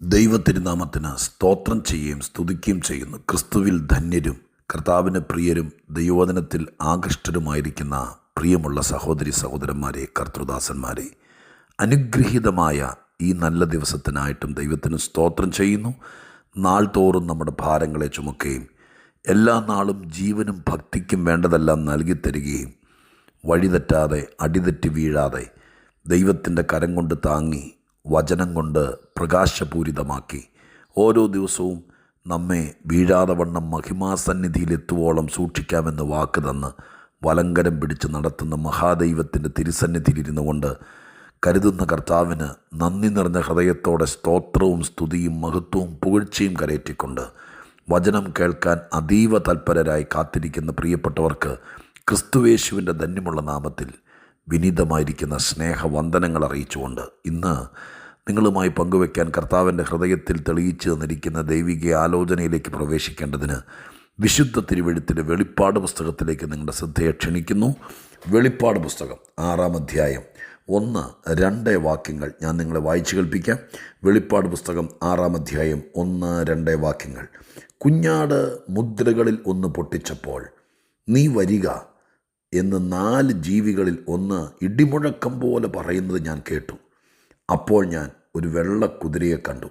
ദൈവത്തിരുനാമത്തിന് സ്തോത്രം ചെയ്യുകയും സ്തുതിക്കുകയും ചെയ്യുന്നു. ക്രിസ്തുവിൽ ധന്യരും കർത്താവിന് പ്രിയരും ദൈവവചനത്തിൽ ആകൃഷ്ടരുമായിരിക്കുന്ന പ്രിയമുള്ള സഹോദരി സഹോദരന്മാരെ കർത്തൃദാസന്മാരെ അനുഗ്രഹീതമായ ഈ നല്ല ദിവസത്തിനായിട്ടും ദൈവത്തിന് സ്തോത്രം ചെയ്യുന്നു. നാൾ തോറും നമ്മുടെ ഭാരങ്ങളെ ചുമക്കുകയും എല്ലാ നാളും ജീവനും ഭക്തിക്കും വേണ്ടതെല്ലാം നൽകി തരികയും വഴിതെറ്റാതെ അടിതെറ്റി വീഴാതെ ദൈവത്തിന്റെ കരം കൊണ്ട് താങ്ങി വചനം കൊണ്ട് പ്രകാശപൂരിതമാക്കി. ഓരോ ദിവസവും നമ്മെ വീഴാതെ വണ്ണം മഹിമാസന്നിധിയിലെത്തുവോളം സൂക്ഷിക്കാമെന്ന് വാക്ക് തന്ന് വലങ്കരം പിടിച്ച് നടത്തുന്ന മഹാദൈവത്തിന്റെ തിരുസന്നിധിയിലിരുന്നു കൊണ്ട് കരുതുന്ന കർത്താവിന് നന്ദി നിറഞ്ഞ ഹൃദയത്തോടെ സ്തോത്രവും സ്തുതിയും മഹത്വവും പുകഴ്ചയും കരയറ്റിക്കൊണ്ട് വചനം കേൾക്കാൻ അതീവ തൽപരരായി കാത്തിരിക്കുന്ന പ്രിയപ്പെട്ടവർക്ക് ക്രിസ്തുവേശുവിന്റെ ധന്യമുള്ള നാമത്തിൽ വിനീതമായിരിക്കുന്ന സ്നേഹവന്ദനങ്ങൾ അറിയിച്ചുകൊണ്ട് ഇന്ന് നിങ്ങളുമായി പങ്കുവയ്ക്കാൻ കർത്താവിന്റെ ഹൃദയത്തിൽ തെളിയിച്ചു തന്നിരിക്കുന്ന ദൈവിക ആലോചനയിലേക്ക് പ്രവേശിക്കേണ്ടതിന് വിശുദ്ധ തിരുവഴുത്തിന്റെ വെളിപ്പാട് പുസ്തകത്തിലേക്ക് നിങ്ങളുടെ ശ്രദ്ധയെ ക്ഷണിക്കുന്നു. വെളിപ്പാട് പുസ്തകം ആറാം അധ്യായം. ഒന്ന് രണ്ട് വാക്യങ്ങൾ ഞാൻ നിങ്ങളെ വായിച്ചു കേൾപ്പിക്കാം. വെളിപ്പാട് പുസ്തകം ആറാം അധ്യായം. ഒന്ന് രണ്ട് വാക്യങ്ങൾ. കുഞ്ഞാട് മുദ്രകളിൽ ഒന്ന് പൊട്ടിച്ചപ്പോൾ നീ വരിക എന്ന് നാല് ജീവികളിൽ ഒന്ന് ഇടിമുഴക്കം പോലെ പറയുന്നത് ഞാൻ കേട്ടു. അപ്പോൾ ഞാൻ ഒരു വെള്ള കുതിരയെ കണ്ടു.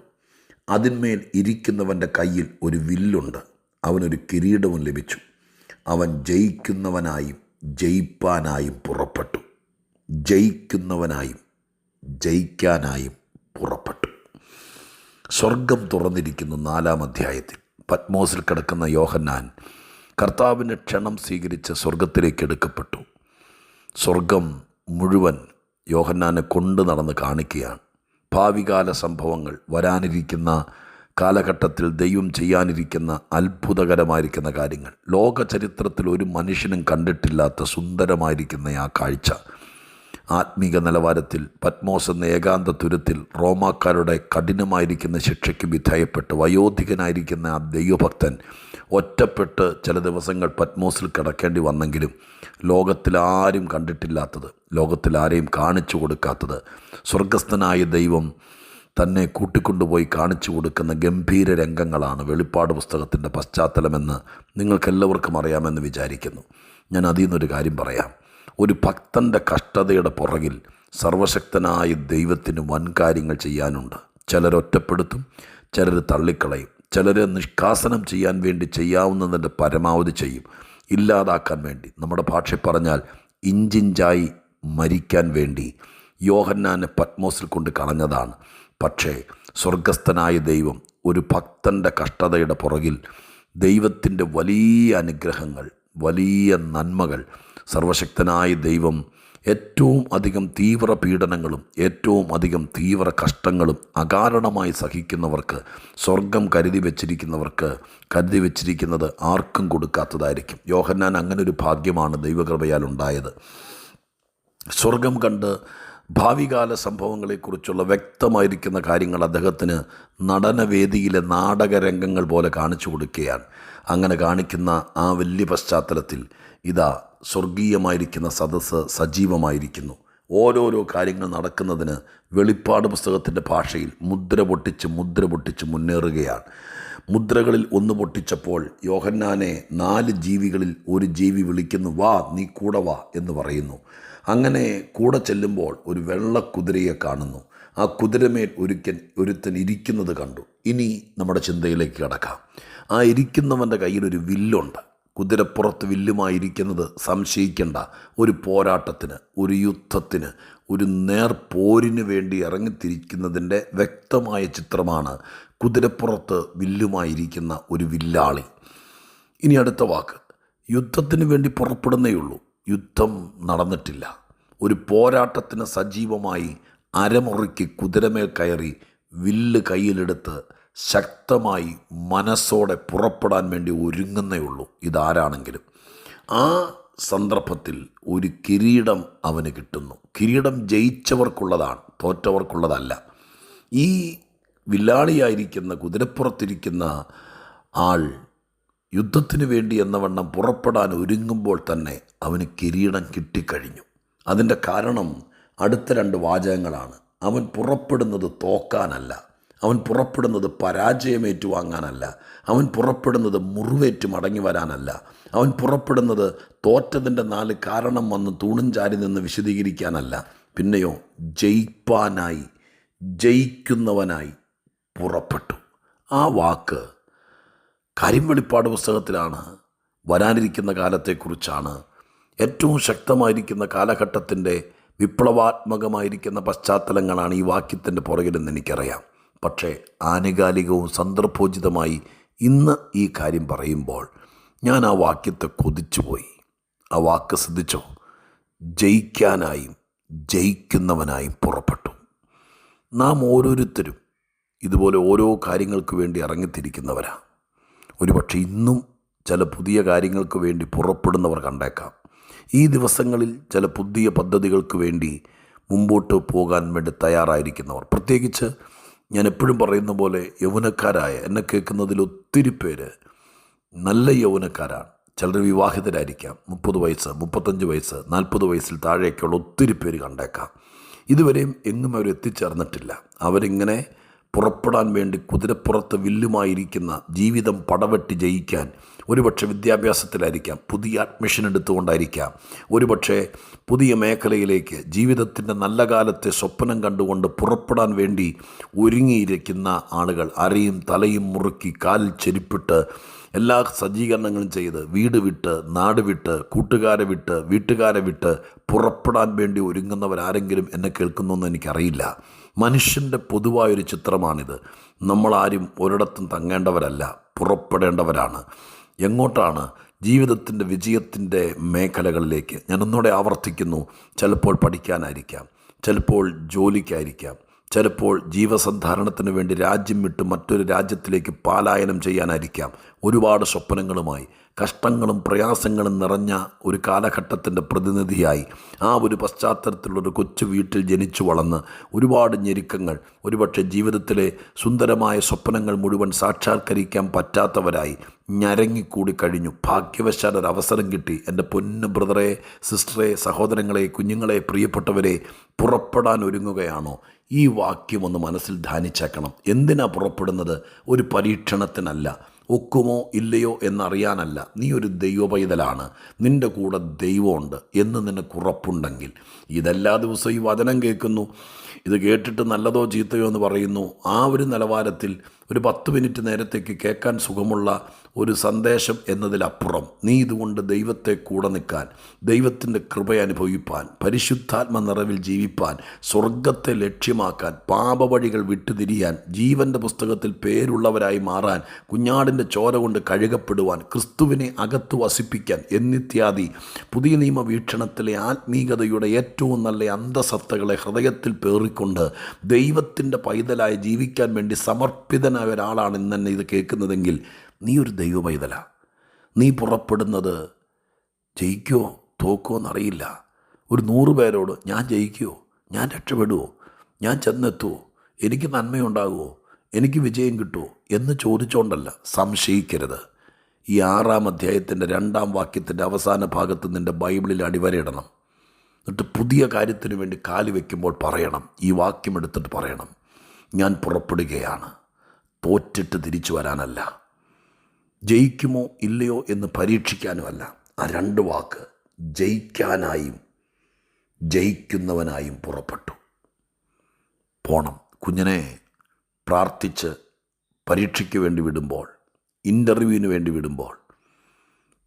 അതിന്മേൽ ഇരിക്കുന്നവന്റെ കയ്യിൽ ഒരു വില്ലുണ്ട്. അവനൊരു കിരീടവും ലഭിച്ചു. അവൻ ജയിക്കുന്നവനായും ജയിപ്പാനായും പുറപ്പെട്ടു. ജയിക്കുന്നവനായും ജയിക്കാനായും പുറപ്പെട്ടു. സ്വർഗം തുറന്നിരിക്കുന്നു നാലാം അധ്യായത്തിൽ. പത്മോസിൽ കിടക്കുന്ന യോഹന്നാൻ കർത്താവിന്റെ ക്ഷണം സ്വീകരിച്ച് സ്വർഗത്തിലേക്ക് എടുക്കപ്പെട്ടു. സ്വർഗം മുഴുവൻ യോഹന്നാനെ കൊണ്ടു നടന്ന് കാണിക്കുകയാണ്. ഭാവികാല സംഭവങ്ങൾ വരാനിരിക്കുന്ന കാലഘട്ടത്തിൽ ദൈവം ചെയ്യാനിരിക്കുന്ന അത്ഭുതകരമായിരിക്കുന്ന കാര്യങ്ങൾ ലോക ചരിത്രത്തിൽ ഒരു മനുഷ്യനും കണ്ടിട്ടില്ലാത്ത സുന്ദരമായിരിക്കുന്ന ആ കാഴ്ച ആത്മീക നിലവാരത്തിൽ പത്മോസ് എന്ന ഏകാന്ത തുരത്തിൽ റോമാക്കാരുടെ കഠിനമായിരിക്കുന്ന ശിക്ഷയ്ക്ക് വിധേയപ്പെട്ട് വയോധികനായിരിക്കുന്ന ആ ദൈവഭക്തൻ ഒറ്റപ്പെട്ട് ചില ദിവസങ്ങൾ പത്മോസിൽ കിടക്കേണ്ടി വന്നെങ്കിലും ലോകത്തിലാരും കണ്ടിട്ടില്ലാത്തത് ലോകത്തിലാരെയും കാണിച്ചു കൊടുക്കാത്തത് സ്വർഗസ്ഥനായ ദൈവം തന്നെ കൂട്ടിക്കൊണ്ടുപോയി കാണിച്ചു കൊടുക്കുന്ന ഗംഭീര രംഗങ്ങളാണ് വെളിപ്പാട് പുസ്തകത്തിന്റെ പശ്ചാത്തലമെന്ന് നിങ്ങൾക്കെല്ലാവർക്കും അറിയാമെന്ന് വിചാരിക്കുന്നു. ഞാൻ അതിൽ നിന്നൊരു കാര്യം പറയാം. ഒരു ഭക്തന്റെ കഷ്ടതയുടെ പുറകിൽ സർവശക്തനായ ദൈവത്തിന് വൻകാര്യങ്ങൾ ചെയ്യാനുണ്ട്. ചിലർ ഒറ്റപ്പെടുത്തും ചിലർ തള്ളിക്കളയും. ചിലർ നിഷ്കാസനം ചെയ്യാൻ വേണ്ടി ചെയ്യാവുന്നതിന്റെ പരമാവധി ചെയ്യും. ഇല്ലാതാക്കാൻ വേണ്ടി. നമ്മുടെ ഭാഷ പറഞ്ഞാൽ ഇഞ്ചിഞ്ചായി മരിക്കാൻ വേണ്ടി. യോഹന്നാനെ പത്മോസിൽ കൊണ്ട് കളഞ്ഞതാണ്. പക്ഷേ സ്വർഗസ്ഥനായ ദൈവം ഒരു ഭക്തന്റെ കഷ്ടതയുടെ പുറകിൽ ദൈവത്തിന്റെ വലിയ അനുഗ്രഹങ്ങൾ വലിയ നന്മകൾ സർവശക്തനായ ദൈവം ഏറ്റവും അധികം തീവ്ര പീഡനങ്ങളും ഏറ്റവും അധികം തീവ്ര കഷ്ടങ്ങളും അകാരണമായി സഹിക്കുന്നവർക്ക് സ്വർഗം കരുതി വെച്ചിരിക്കുന്നവർക്ക് കരുതി വെച്ചിരിക്കുന്നത് ആർക്കും കൊടുക്കാത്തതായിരിക്കും. യോഹന്നാൻ അങ്ങനൊരു ഭാഗ്യമാണ് ദൈവകൃപയാൽ ഉണ്ടായത്. സ്വർഗം കണ്ട് ഭാവികാല സംഭവങ്ങളെക്കുറിച്ചുള്ള വ്യക്തമായിരിക്കുന്ന കാര്യങ്ങൾ അദ്ദേഹത്തിന് നടനവേദിയിലെ നാടകരംഗങ്ങൾ പോലെ കാണിച്ചു കൊടുക്കുകയാണ്. അങ്ങനെ കാണിക്കുന്ന ആ വലിയ പശ്ചാത്തലത്തിൽ ഇതാ സ്വർഗീയമായിരിക്കുന്ന സദസ്സ് സജീവമായിരിക്കുന്നു. ഓരോരോ കാര്യങ്ങൾ നടക്കുന്നതിന് വെളിപ്പാട് പുസ്തകത്തിന്റെ ഭാഷയിൽ മുദ്ര പൊട്ടിച്ച് മുദ്ര പൊട്ടിച്ച് മുന്നേറുകയാണ്. മുദ്രകളിൽ ഒന്ന് പൊട്ടിച്ചപ്പോൾ യോഹന്നാനെ നാല് ജീവികളിൽ ഒരു ജീവി വിളിക്കുന്നു വാ നീ കൂടെ വാ എന്ന് പറയുന്നു. അങ്ങനെ കൂടെ ചെല്ലുമ്പോൾ ഒരു വെള്ള കുതിരയെ കാണുന്നു. ആ കുതിരമേൽ ഒരുക്കൻ ഒരുത്തൻ ഇരിക്കുന്നത് കണ്ടു. ഇനി നമ്മുടെ ചിന്തയിലേക്ക് കിടക്കാം. ആ ഇരിക്കുന്നവന്റെ ഒരു വില്ലുണ്ട്. കുതിരപ്പുറത്ത് വില്ലുമായിരിക്കുന്നത് സംശയിക്കേണ്ട. ഒരു പോരാട്ടത്തിന് ഒരു യുദ്ധത്തിന് ഒരു നേർപോരിന് വേണ്ടി ഇറങ്ങിത്തിരിക്കുന്നതിന്റെ വ്യക്തമായ ചിത്രമാണ് കുതിരപ്പുറത്ത് വില്ലുമായിരിക്കുന്ന ഒരു വില്ലാളി. ഇനി അടുത്ത വാക്ക്. യുദ്ധത്തിന് വേണ്ടി പുറപ്പെടുന്നേയുള്ളൂ. യുദ്ധം നടന്നിട്ടില്ല. ഒരു പോരാട്ടത്തിന് സജീവമായി അരമുറിക്ക് കുതിരമേൽ കയറി വില്ല് കയ്യിലെടുത്ത് ശക്തമായി മനസ്സോടെ പുറപ്പെടാൻ വേണ്ടി ഒരുങ്ങുന്നേയുള്ളൂ. ഇതാരാണെങ്കിലും. ആ സന്ദർഭത്തിൽ ഒരു കിരീടം അവന് കിട്ടുന്നു. കിരീടം ജയിച്ചവർക്കുള്ളതാണ് തോറ്റവർക്കുള്ളതല്ല. ഈ വില്ലാളിയായിരിക്കുന്ന കുതിരപ്പുറത്തിരിക്കുന്ന ആൾ യുദ്ധത്തിന് വേണ്ടി എന്നവണ്ണം പുറപ്പെടാൻ ഒരുങ്ങുമ്പോൾ തന്നെ അവന് കിരീടം കിട്ടിക്കഴിഞ്ഞു. അതിന്റെ കാരണം അടുത്ത രണ്ട് വാചകങ്ങളാണ്. അവൻ പുറപ്പെടുന്നത് തോക്കാനല്ല. അവൻ പുറപ്പെടുന്നത് പരാജയം ഏറ്റുവാങ്ങാനല്ല അവൻ പുറപ്പെടുന്നത് മുറിവേറ്റ് മടങ്ങി വരാനല്ല അവൻ പുറപ്പെടുന്നത് തോറ്റതിന്റെ നാല് കാരണം വന്ന് തൂണും ചാരി നിന്ന് വിശദീകരിക്കാനല്ല. പിന്നെയോ ജയിപ്പാനായി ജയിക്കുന്നവനായി. പുറപ്പെട്ടു. ആ വാക്ക് കാര്യം വെളിപ്പാട് പുസ്തകത്തിലാണ് വരാനിരിക്കുന്ന കാലത്തെക്കുറിച്ചാണ് ഏറ്റവും ശക്തമായിരിക്കുന്ന കാലഘട്ടത്തിന്റെ വിപ്ലവാത്മകമായിരിക്കുന്ന പശ്ചാത്തലങ്ങളാണ് ഈ വാക്യത്തിന്റെ പുറകിലെന്ന് എനിക്കറിയാം. പക്ഷേ ആനുകാലികവും സന്ദർഭോചിതമായി ഇന്ന് ഈ കാര്യം പറയുമ്പോൾ ഞാൻ ആ വാക്യത്തെ കൊതിച്ചുപോയി. ആ വാക്ക് ശ്രദ്ധിച്ചോ? ജയിക്കാനായും ജയിക്കുന്നവനായും പുറപ്പെട്ടു. നാം ഓരോരുത്തരും ഇതുപോലെ ഓരോ കാര്യങ്ങൾക്ക് വേണ്ടി ഇറങ്ങിത്തിരിക്കുന്നവരാണ് ഒരുപക്ഷെ ഇന്നും ചില പുതിയ കാര്യങ്ങൾക്ക് വേണ്ടി പുറപ്പെടുന്നവർ കണ്ടേക്കാം. ഈ ദിവസങ്ങളിൽ ചില പുതിയ പദ്ധതികൾക്ക് വേണ്ടി മുമ്പോട്ട് പോകാൻ വേണ്ടി തയ്യാറായിരിക്കുന്നവർ. പ്രത്യേകിച്ച് ഞാൻ എപ്പോഴും പറയുന്ന പോലെ യൗവനക്കാരായ എന്നെ കേൾക്കുന്നതിൽ ഒത്തിരി പേര് നല്ല യൗവനക്കാരാണ്. ചിലർ വിവാഹിതരായിരിക്കാം. മുപ്പത് വയസ്സ് മുപ്പത്തഞ്ച് വയസ്സ് നാൽപ്പത് വയസ്സിൽ താഴേക്കുള്ള ഒത്തിരി പേര് കണ്ടേക്കാം. ഇതുവരെയും എങ്ങും അവർ എത്തിച്ചേർന്നിട്ടില്ല അവരിങ്ങനെ പുറപ്പെടാൻ വേണ്ടി കുതിരപ്പുറത്ത് വില്ലുമായിരിക്കുന്ന ജീവിതം പടവെട്ടി ജയിക്കാൻ ഒരുപക്ഷെ വിദ്യാഭ്യാസത്തിലായിരിക്കാം പുതിയ അഡ്മിഷൻ എടുത്തുകൊണ്ടായിരിക്കാം. ഒരുപക്ഷെ പുതിയ മേഖലയിലേക്ക് ജീവിതത്തിന്റെ നല്ല കാലത്തെ സ്വപ്നം കണ്ടുകൊണ്ട് പുറപ്പെടാൻ വേണ്ടി ഒരുങ്ങിയിരിക്കുന്ന ആളുകൾ അരയും തലയും മുറുക്കി കാൽ ചെരിപ്പിട്ട് എല്ലാ സജ്ജീകരണങ്ങളും ചെയ്ത് വീട് വിട്ട് നാട് വിട്ട് കൂട്ടുകാരെ വിട്ട് വീട്ടുകാരെ വിട്ട് പുറപ്പെടാൻ വേണ്ടി ഒരുങ്ങുന്നവരാരെങ്കിലും എന്നെ കേൾക്കുന്നു എന്ന് എനിക്കറിയില്ല. മനുഷ്യന്റെ പൊതുവായൊരു ചിത്രമാണിത്. നമ്മളാരും ഒരിടത്തും തങ്ങേണ്ടവരല്ല പുറപ്പെടേണ്ടവരാണ്. എങ്ങോട്ടാണ് ജീവിതത്തിന്റെ വിജയത്തിന്റെ മേഖലകളിലേക്ക്? ഞാനൊന്നുകൂടെ ആവർത്തിക്കുന്നു. ചിലപ്പോൾ പഠിക്കാനായിരിക്കാം ചിലപ്പോൾ ജോലിക്കായിരിക്കാം ചിലപ്പോൾ ജീവസന്ധാരണത്തിന് വേണ്ടി രാജ്യം വിട്ട് മറ്റൊരു രാജ്യത്തിലേക്ക് പാലായനം ചെയ്യാനായിരിക്കാം. ഒരുപാട് സ്വപ്നങ്ങളുമായി കഷ്ടങ്ങളും പ്രയാസങ്ങളും നിറഞ്ഞ ഒരു കാലഘട്ടത്തിന്റെ പ്രതിനിധിയായി ആ ഒരു പശ്ചാത്തലത്തിലുള്ളൊരു കൊച്ചു വീട്ടിൽ ജനിച്ചു വളർന്ന് ഒരുപാട് ഞെരുക്കങ്ങൾ ഒരുപക്ഷെ ജീവിതത്തിലെ സുന്ദരമായ സ്വപ്നങ്ങൾ മുഴുവൻ സാക്ഷാത്കരിക്കാൻ പറ്റാത്തവരായി ഞരങ്ങിക്കൂടി കഴിഞ്ഞു. ഭാഗ്യവശാൽ ഒരു അവസരം കിട്ടി. എന്റെ പൊന്നു ബ്രദറെ സിസ്റ്ററെ സഹോദരങ്ങളെ കുഞ്ഞുങ്ങളെ പ്രിയപ്പെട്ടവരെ പുറപ്പെടാൻ ഒരുങ്ങുകയാണോ? ഈ വാക്യം ഒന്ന് മനസ്സിൽ ധ്യാനിച്ചേക്കണം. എന്തിനാ പുറപ്പെടുന്നത്? ഒരു പരീക്ഷണത്തിനല്ല. ഒക്കുമോ ഇല്ലയോ എന്നറിയാനല്ല. നീ ഒരു ദൈവപൈതലാണ്. നിന്റെ കൂടെ ദൈവമുണ്ട് എന്ന് നിനക്ക് ഉറപ്പുണ്ടെങ്കിൽ. ഇതെല്ലാ ദിവസവും ഈ വചനം കേൾക്കുന്നു. ഇത് കേട്ടിട്ട് നല്ലതോ ചീത്തയോ എന്ന് പറയുന്നു. ആ ഒരു നിലവാരത്തിൽ ഒരു പത്ത് മിനിറ്റ് നേരത്തേക്ക് കേൾക്കാൻ സുഖമുള്ള ഒരു സന്ദേശം എന്നതിലപ്പുറം നീ ഇതുകൊണ്ട് ദൈവത്തെ കൂടെ നിൽക്കാൻ ദൈവത്തിന്റെ കൃപ അനുഭവിപ്പാൻ പരിശുദ്ധാത്മ നിറവിൽ ജീവിപ്പാൻ സ്വർഗത്തെ ലക്ഷ്യമാക്കാൻ പാപവഴികൾ വിട്ടുതിരിയാൻ ജീവന്റെ പുസ്തകത്തിൽ പേരുള്ളവരായി മാറാൻ കുഞ്ഞാടിന്റെ ചോര കൊണ്ട് കഴുകപ്പെടുവാൻ ക്രിസ്തുവിനെ അകത്ത് വസിപ്പിക്കാൻ എന്നിത്യാദി പുതിയ നിയമ വീക്ഷണത്തിലെ ആത്മീകതയുടെ ഏറ്റവും നല്ല അന്ധസത്തകളെ ഹൃദയത്തിൽ പേറിക്കൊണ്ട് ദൈവത്തിന്റെ പൈതലായി ജീവിക്കാൻ വേണ്ടി സമർപ്പിതനായ ഒരാളാണ് ഇന്ന് തന്നെ ഇത് കേൾക്കുന്നതെങ്കിൽ നീ ഒരു ദൈവ പൈതല നീ പുറപ്പെടുന്നത് ജയിക്കുമോ തോക്കുമോ എന്നറിയില്ല. ഒരു നൂറ് പേരോട് ഞാൻ ജയിക്കുമോ ഞാൻ രക്ഷപ്പെടുമോ ഞാൻ ചെന്നെത്തുമോ എനിക്ക് നന്മയുണ്ടാകുമോ എനിക്ക് വിജയം കിട്ടുമോ എന്ന് ചോദിച്ചുകൊണ്ടല്ല സംശയിക്കരുത്. ഈ ആറാം അധ്യായത്തിന്റെ രണ്ടാം വാക്യത്തിന്റെ അവസാന ഭാഗത്ത് നിന്റെ ബൈബിളിൽ അടിവരയിടണം. എന്നിട്ട് പുതിയ കാര്യത്തിന് വേണ്ടി കാൽ വയ്ക്കുമ്പോൾ പറയണം. ഈ വാക്യം എടുത്തിട്ട് പറയണം. ഞാൻ പുറപ്പെടുകയാണ്. തോറ്റിട്ട് തിരിച്ചു വരാനല്ല. ജയിക്കുമോ ഇല്ലയോ എന്ന് പരീക്ഷിക്കാനുമല്ല. ആ രണ്ട് വാക്ക് ജയിക്കാനായും ജയിക്കുന്നവനായും പുറപ്പെട്ടു. പോണം. കുഞ്ഞിനെ പ്രാർത്ഥിച്ച് പരീക്ഷയ്ക്ക് വേണ്ടി വിടുമ്പോൾ ഇന്റർവ്യൂവിന് വേണ്ടി വിടുമ്പോൾ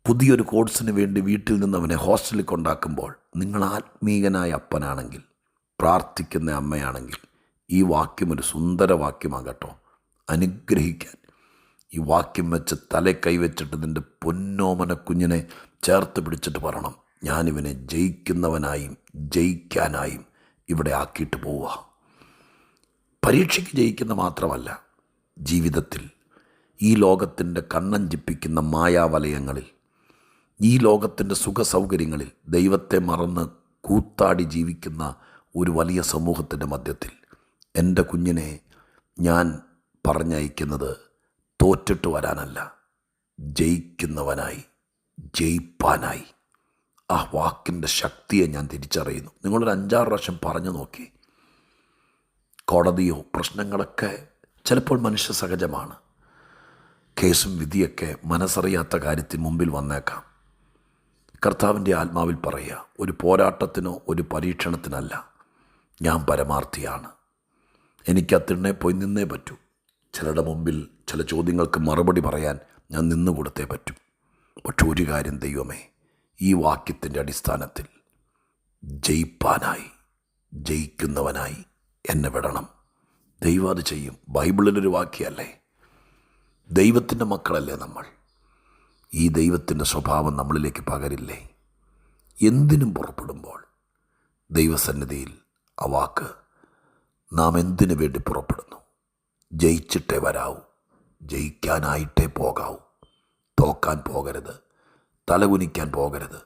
പുതിയൊരു കോഴ്സിന് വേണ്ടി വീട്ടിൽ നിന്ന് അവനെ ഹോസ്റ്റലിൽ കൊണ്ടാക്കുമ്പോൾ നിങ്ങൾ ആത്മീയനായ അപ്പനാണെങ്കിൽ പ്രാർത്ഥിക്കുന്ന അമ്മയാണെങ്കിൽ ഈ വാക്യം ഒരു സുന്ദര വാക്യമാകട്ടോ. അനുഗ്രഹിക്കാൻ. ഈ വാക്യം വെച്ച് തല കൈവച്ചിട്ട് നിന്റെ പൊന്നോമന കുഞ്ഞിനെ ചേർത്ത് പിടിച്ചിട്ട് പറയണം. ഞാനിവനെ ജയിക്കുന്നവനായും ജയിക്കാനായും ഇവിടെ ആക്കിയിട്ട് പോവുക. പരീക്ഷയ്ക്ക് ജയിക്കുന്ന മാത്രമല്ല ജീവിതത്തിൽ ഈ ലോകത്തിന്റെ കണ്ണഞ്ചിപ്പിക്കുന്ന മായാവലയങ്ങളിൽ ഈ ലോകത്തിന്റെ സുഖസൗകര്യങ്ങളിൽ ദൈവത്തെ മറന്ന് കൂത്താടി ജീവിക്കുന്ന ഒരു വലിയ സമൂഹത്തിന്റെ മധ്യത്തിൽ എന്റെ കുഞ്ഞിനെ ഞാൻ പറഞ്ഞയക്കുന്നത് തോറ്റിട്ട് വരാനല്ല. ജയിക്കുന്നവനായി ജയിപ്പാനായി. ആ വാക്കിന്റെ ശക്തിയെ ഞാൻ തിരിച്ചറിയുന്നു. നിങ്ങളൊരു അഞ്ചാറ് പ്രാവശ്യം പറഞ്ഞു നോക്കി. കോടതിയോ പ്രശ്നങ്ങളൊക്കെ ചിലപ്പോൾ മനുഷ്യ സഹജമാണ്. കേസും വിധിയൊക്കെ മനസ്സറിയാത്ത കാര്യത്തിന് മുമ്പിൽ വന്നേക്കാം. കർത്താവിന്റെ ആത്മാവിൽ പറയുക ഒരു പോരാട്ടത്തിനോ ഒരു പരീക്ഷണത്തിനല്ല. ഞാൻ പരമാർത്ഥിയാണ്. എനിക്ക് പോയി നിന്നേ പറ്റൂ. ചിലരുടെ മുമ്പിൽ ചില ചോദ്യങ്ങൾക്ക് മറുപടി പറയാൻ ഞാൻ നിന്നു കൊടുത്തേ പറ്റൂ. പക്ഷെ ഒരു കാര്യം ദൈവമേ ഈ വാക്യത്തിന്റെ അടിസ്ഥാനത്തിൽ ജയിപ്പാനായി ജയിക്കുന്നവനായി എന്നെ വിടണം. ദൈവം അത് ചെയ്യും. ബൈബിളിലൊരു വാക്യമല്ലേ? ദൈവത്തിന്റെ മക്കളല്ലേ നമ്മൾ? ഈ ദൈവത്തിന്റെ സ്വഭാവം നമ്മളിലേക്ക് പകരില്ലേ? എന്തിനും പുറപ്പെടുമ്പോൾ ദൈവസന്നിധിയിൽ ആ വാക്ക് നാം എന്തിനു വേണ്ടി പുറപ്പെടുന്നു ജയിച്ചിട്ടേ വരാവൂ. ജയിക്കാനായിട്ടേ പോകാവൂ. തോക്കാൻ പോകരുത്. തലകുനിക്കാൻ പോകരുത്.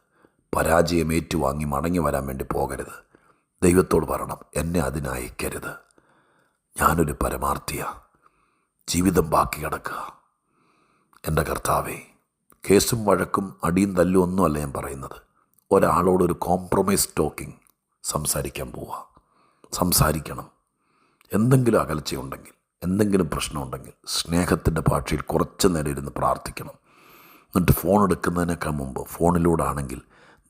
പരാജയം ഏറ്റുവാങ്ങി മടങ്ങി വരാൻ വേണ്ടി പോകരുത്. ദൈവത്തോട് പറയണം എന്നെ അതിനയക്കരുത്. ഞാനൊരു പരമാർത്ഥിയ. ജീവിതം ബാക്കി കിടക്കുക. എന്റെ കർത്താവേ കേസും വഴക്കും അടിയും തല്ലും ഒന്നുമല്ല ഞാൻ പറയുന്നത്. ഒരാളോടൊരു കോംപ്രമൈസ് ടോക്കിംഗ് സംസാരിക്കാൻ പോവുക സംസാരിക്കണം. എന്തെങ്കിലും അകൽച്ചയുണ്ടെങ്കിൽ എന്തെങ്കിലും പ്രശ്നമുണ്ടെങ്കിൽ സ്നേഹത്തിന്റെ ഭാഷയിൽ കുറച്ച് നേരം ഇരുന്ന് പ്രാർത്ഥിക്കണം. എന്നിട്ട് ഫോൺ എടുക്കുന്നതിനേക്കാൾ മുമ്പ് ഫോണിലൂടെ ആണെങ്കിൽ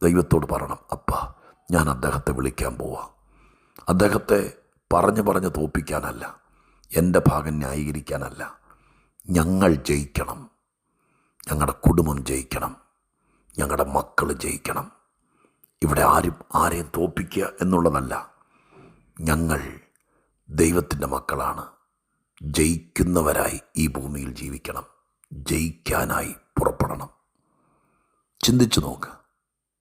ദൈവത്തോട് പറയണം അപ്പ ഞാൻ അദ്ദേഹത്തെ വിളിക്കാൻ പോവാം. അദ്ദേഹത്തെ പറഞ്ഞു പറഞ്ഞ് തോപ്പിക്കാനല്ല എന്റെ ഭാഗം ന്യായീകരിക്കാനല്ല. ഞങ്ങൾ ജയിക്കണം. ഞങ്ങളുടെ കുടുംബം ജയിക്കണം. ഞങ്ങളുടെ മക്കൾ ജയിക്കണം. ഇവിടെ ആരും ആരെയും തോപ്പിക്കുക എന്നുള്ളതല്ല ഞങ്ങൾ ദൈവത്തിന്റെ മക്കളാണ്. ജയിക്കുന്നവരായി ഈ ഭൂമിയിൽ ജീവിക്കണം. ജയിക്കാനായി പുറപ്പെടണം. ചിന്തിച്ചു നോക്ക്.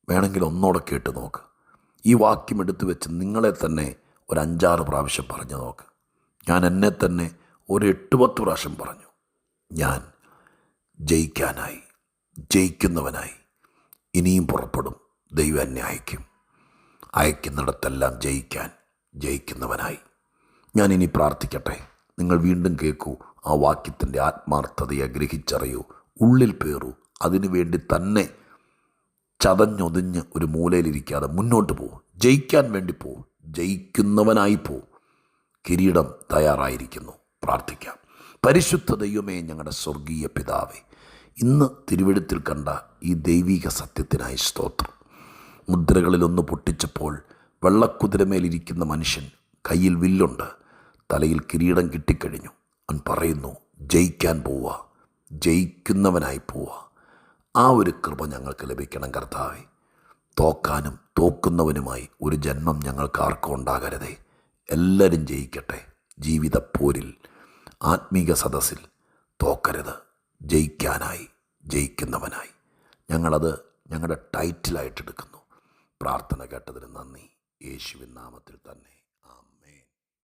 വേണമെങ്കിൽ ഒന്നോടെ കേട്ട് നോക്ക്. ഈ വാക്യം എടുത്തു വെച്ച് നിങ്ങളെ തന്നെ ഒരു അഞ്ചാറ് പ്രാവശ്യം പറഞ്ഞു നോക്ക്. ഞാൻ എന്നെ തന്നെ ഒരു എട്ട് പത്ത് പ്രാവശ്യം പറഞ്ഞു. ഞാൻ ജയിക്കാനായി ജയിക്കുന്നവനായി ഇനിയും പുറപ്പെടും. ദൈവം എന്നെ അയക്കും. അയക്കുന്നിടത്തെല്ലാം ജയിക്കാൻ ജയിക്കുന്നവനായി. ഞാൻ ഇനി പ്രാർത്ഥിക്കട്ടെ. നിങ്ങൾ വീണ്ടും കേൾക്കൂ. ആ വാക്യത്തിന്റെ ആത്മാർത്ഥതയെ ഗ്രഹിച്ചറിയൂ. ഉള്ളിൽ പേറൂ. അതിനുവേണ്ടി തന്നെ ചതഞ്ഞൊതിഞ്ഞ് ഒരു മൂലയിലിരിക്കാതെ മുന്നോട്ട് പോ. ജയിക്കാൻ വേണ്ടി പോ. ജയിക്കുന്നവനായി പോ. കിരീടം തയ്യാറായിരിക്കുന്നു. പ്രാർത്ഥിക്കാം. പരിശുദ്ധ ദൈവമേ ഞങ്ങളുടെ സ്വർഗീയ പിതാവേ ഇന്ന് തിരുവഴുത്തിൽ കണ്ട ഈ ദൈവിക സത്യത്തിനായി സ്തോത്രം. മുദ്രകളിലൊന്ന് പൊട്ടിച്ചപ്പോൾ വെള്ളക്കുതിരമേലിരിക്കുന്ന മനുഷ്യൻ കയ്യിൽ വില്ലുണ്ട്. തലയിൽ കിരീടം കിട്ടിക്കഴിഞ്ഞു. അവൻ പറയുന്നു ജയിക്കാൻ പോവുക ജയിക്കുന്നവനായി പോവുക ആ ഒരു കൃപ ഞങ്ങൾക്ക് ലഭിക്കണം കർത്താവെ. തോക്കാനും തോക്കുന്നവനുമായി ഒരു ജന്മം ഞങ്ങൾക്ക് ആർക്കും ഉണ്ടാകരുതേ. എല്ലാവരും ജയിക്കട്ടെ ജീവിത പോരിൽ ആത്മീക സദസ്സിൽ തോക്കരുത്. ജയിക്കാനായി ജയിക്കുന്നവനായി. ഞങ്ങളത് ഞങ്ങളുടെ ടൈറ്റിലായിട്ടെടുക്കുന്നു. പ്രാർത്ഥന കേട്ടതിന് നന്ദി. യേശുവിൻ നാമത്തിൽ തന്നെ.